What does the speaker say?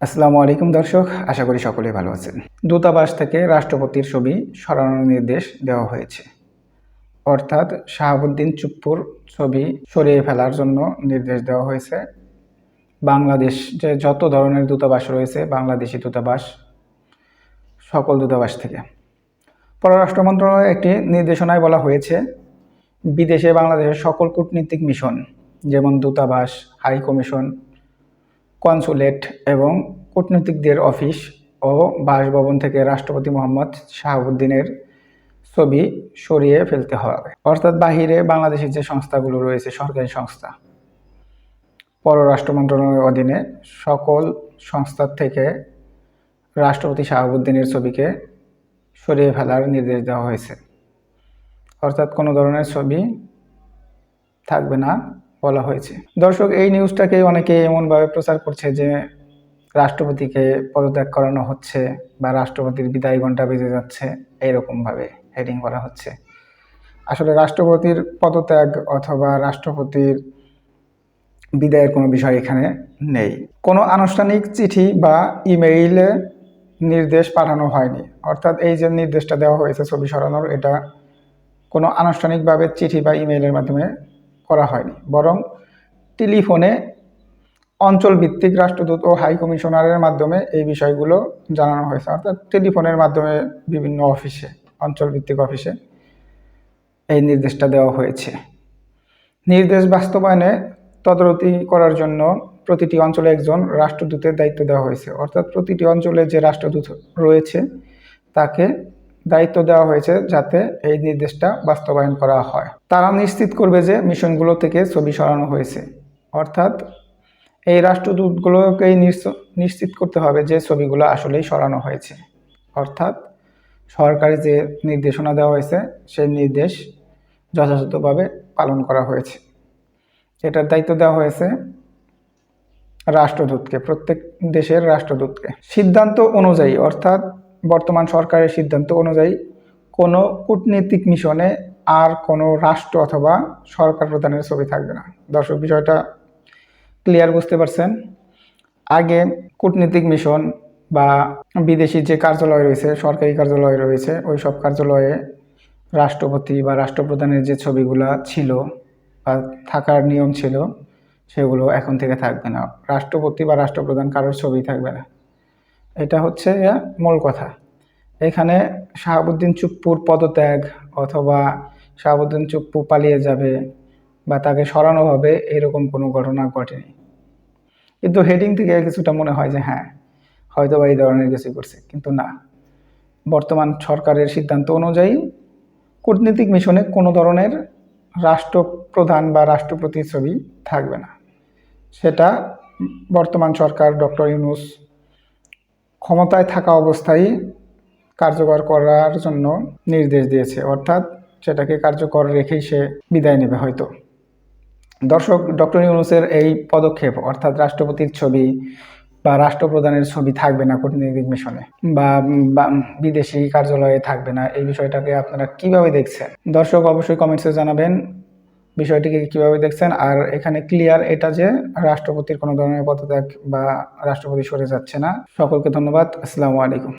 আসসালামু আলাইকুম দর্শক, আশা করি সকলেই ভালো আছেন। দূতাবাস থেকে রাষ্ট্রপতির ছবি সরানোর নির্দেশ দেওয়া হয়েছে। অর্থাৎ শাহাবুদ্দিন চুপ্পুর ছবি সরিয়ে ফেলার জন্য নির্দেশ দেওয়া হয়েছে। বাংলাদেশ যে যত ধরনের দূতাবাস রয়েছে, বাংলাদেশি দূতাবাস, সকল দূতাবাস থেকে। পররাষ্ট্র মন্ত্রণালয়ের একটি নির্দেশনায় বলা হয়েছে, বিদেশে বাংলাদেশের সকল কূটনীতিক মিশন, যেমন দূতাবাস হাই কমিশন কনসুলেট এবং কূটনীতিকদের অফিস ও বাসভবন থেকে রাষ্ট্রপতি মোহাম্মদ শাহাবুদ্দিনের ছবি সরিয়ে ফেলতে হবে। অর্থাৎ বাহিরে বাংলাদেশের যে সংস্থাগুলো রয়েছে, সরকারি সংস্থা, পররাষ্ট্র মন্ত্রণালয়ের অধীনে সকল সংস্থার থেকে রাষ্ট্রপতি শাহাবুদ্দিনের ছবিকে সরিয়ে ফেলার নির্দেশ দেওয়া হয়েছে। অর্থাৎ কোনো ধরনের ছবি থাকবে না। বলা হয়েছে। দর্শক, এই নিউজটাকে অনেকে এমনভাবে প্রচার করছে যে রাষ্ট্রপতিকে পদত্যাগ করানো হচ্ছে বা রাষ্ট্রপতির বিদায় ঘণ্টা বেজে যাচ্ছে, এইরকমভাবে হেডিং করা হচ্ছে। আসলে রাষ্ট্রপতির পদত্যাগ অথবা রাষ্ট্রপতির বিদায়ের কোনো বিষয় এখানে নেই। কোনো আনুষ্ঠানিক চিঠি বা ইমেইলে নির্দেশ পাঠানো হয়নি। অর্থাৎ এই যে নির্দেশটা দেওয়া হয়েছে ছবি সরানোর, এটা কোনো আনুষ্ঠানিকভাবে চিঠি বা ইমেইলের মাধ্যমে করা হয়নি। বরং টেলিফোনে অঞ্চল ভিত্তিক রাষ্ট্রদূত ও হাই কমিশনারের মাধ্যমে এই বিষয়গুলো জানানো হয়েছে। অর্থাৎ টেলিফোনের মাধ্যমে বিভিন্ন অফিসে অঞ্চল ভিত্তিক অফিসে এই নির্দেশটা দেওয়া হয়েছে। নির্দেশ বাস্তবায়নে তদারকি করার জন্য প্রতিটি অঞ্চলে একজন রাষ্ট্রদূতের দায়িত্ব দেওয়া হয়েছে। অর্থাৎ প্রতিটি অঞ্চলে যে রাষ্ট্রদূত রয়েছে, তাকে দায়িত্ব দেওয়া হয়েছে যাতে এই নির্দেশটা বাস্তবায়ন করা হয়। তারা নিশ্চিত করবে যে মিশনগুলো থেকে ছবি সরানো হয়েছে। অর্থাৎ এই রাষ্ট্রদূতগুলোকেই নিশ্চিত করতে হবে যে ছবিগুলো আসলেই সরানো হয়েছে। অর্থাৎ সরকারি যে নির্দেশনা দেওয়া হয়েছে, সেই নির্দেশ যথাযথভাবে পালন করা হয়েছে। এটার দায়িত্ব দেওয়া হয়েছে রাষ্ট্রদূতকে, প্রত্যেক দেশের রাষ্ট্রদূতকে। সিদ্ধান্ত অনুযায়ী, অর্থাৎ বর্তমান সরকারের সিদ্ধান্ত অনুযায়ী কোনো কূটনীতিক মিশনে আর কোনো রাষ্ট্র অথবা সরকার প্রধানের ছবি থাকবে না। দর্শক, বিষয়টা ক্লিয়ার বুঝতে পারছেন? আগে কূটনীতিক মিশন বা বিদেশি যে কার্যালয় রয়েছে, সরকারি কার্যালয় রয়েছে ওই সব কার্যালয়ে রাষ্ট্রপতি বা রাষ্ট্রপ্রধানের যে ছবিগুলা ছিল বা থাকার নিয়ম ছিল, সেগুলো এখন থেকে থাকবে না। রাষ্ট্রপতি বা রাষ্ট্রপ্রধান কারোর ছবি থাকবে না। এটা হচ্ছে মূল কথা। এখানে শাহাবুদ্দিন চুপ্পুর পদত্যাগ অথবা শাহাবুদ্দিন চুপ্পু পালিয়ে যাবে বা তাকে সরানো হবে, এরকম কোনো ঘটনা ঘটেনি। কিন্তু হেডিং থেকে কিছুটা মনে হয় যে হ্যাঁ হয়তো বা এই ধরনের কিছু করছে, কিন্তু না। বর্তমান সরকারের সিদ্ধান্ত অনুযায়ী কূটনীতিক মিশনে কোনো ধরনের রাষ্ট্রপ্রধান বা রাষ্ট্রপতির ছবি থাকবে না। সেটা বর্তমান সরকার ডক্টর ইউনুস ক্ষমতায় থাকা অবস্থায় কার্যকর করার জন্য নির্দেশ দিয়েছে। অর্থাৎ সেটাকে কার্যকর রেখেই সে বিদায় নেবে হয়তো। দর্শক, ডক্টর ইউনুসের এই পদক্ষেপ, অর্থাৎ রাষ্ট্রপতির ছবি বা রাষ্ট্রপ্রধানের ছবি থাকবে না কূটনৈতিক মিশনে বা বিদেশি কার্যালয়ে থাকবে না, এই বিষয়টাকে আপনারা কীভাবে দেখছেন? দর্শক, অবশ্যই কমেন্টসে জানাবেন। বিষয়টিকে কীভাবে দেখছেন? আর এখানে ক্লিয়ার এটা যে রাষ্ট্রপতির কোনো ধরনের পদত্যাগ বা রাষ্ট্রপতি সরে যাচ্ছে না। সকলকে ধন্যবাদ। আসসালামু আলাইকুম।